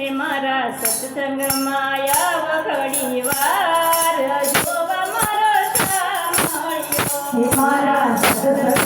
હે મારા સત્સંગ માયા વખડી વાર. જોવા મારો સામળ્યો હે મારા સત્સંગ